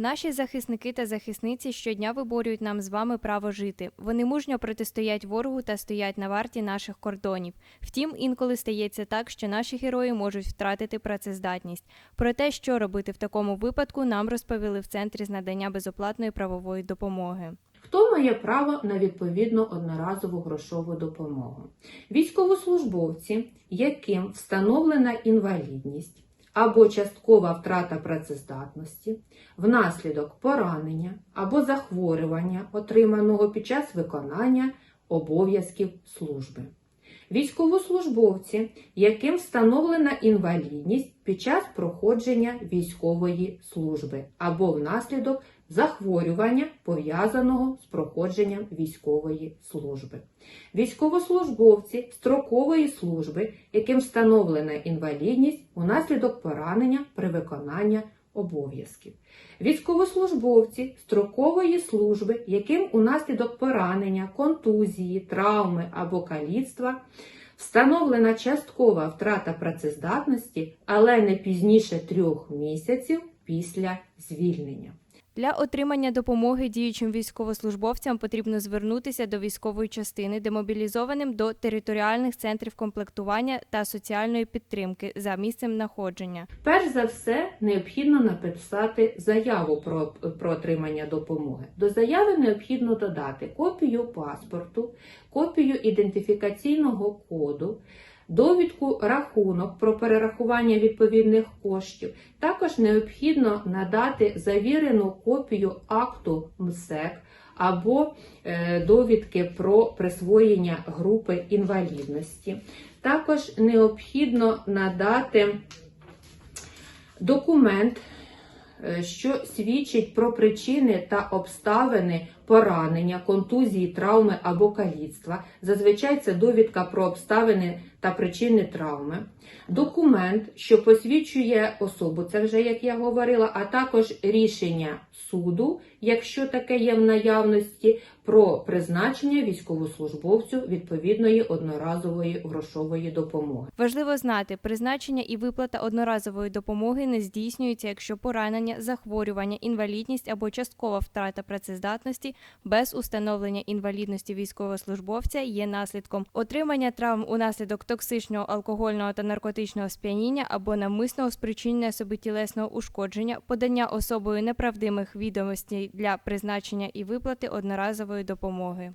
Наші захисники та захисниці щодня виборюють нам з вами право жити. Вони мужньо протистоять ворогу та стоять на варті наших кордонів. Втім, інколи стається так, що наші герої можуть втратити працездатність. Про те, що робити в такому випадку, нам розповіли в центрі з надання безоплатної правової допомоги. Хто має право на відповідну одноразову грошову допомогу? Військовослужбовці, яким встановлена інвалідність або часткова втрата працездатності внаслідок поранення або захворювання, отриманого під час виконання обов'язків служби. Військовослужбовці, яким встановлена інвалідність під час проходження військової служби або внаслідок захворювання, пов'язаного з проходженням військової служби. Військовослужбовці строкової служби, яким встановлена інвалідність унаслідок поранення при виконанні обов'язків. Військовослужбовці строкової служби, яким унаслідок поранення, контузії, травми або каліцтва встановлена часткова втрата працездатності, але не пізніше трьох місяців після звільнення. Для отримання допомоги діючим військовослужбовцям потрібно звернутися до військової частини, демобілізованим до територіальних центрів комплектування та соціальної підтримки за місцем знаходження. Перш за все, необхідно написати заяву про, про отримання допомоги. До заяви необхідно додати копію паспорту, копію ідентифікаційного коду, довідку рахунок про перерахування відповідних коштів. Також необхідно надати завірену копію акту МСЕК або е, довідки про присвоєння групи інвалідності. Також необхідно надати документ, е, що свідчить про причини та обставини поранення, контузії, травми або каліцтва. Зазвичай це довідка про обставини та причини травми. Документ, що посвідчує особу, це вже як я говорила, а також рішення суду, якщо таке є в наявності, про призначення військовослужбовцю відповідної одноразової грошової допомоги. Важливо знати, призначення і виплата одноразової допомоги не здійснюється, якщо поранення, захворювання, інвалідність або часткова втрата працездатності без установлення інвалідності військовослужбовця є наслідком отримання травм унаслідок токсичного алкогольного та наркотичного сп'яніння або навмисного спричинення собі тілесного ушкодження, подання особою неправдимих відомостей для призначення і виплати одноразової допомоги.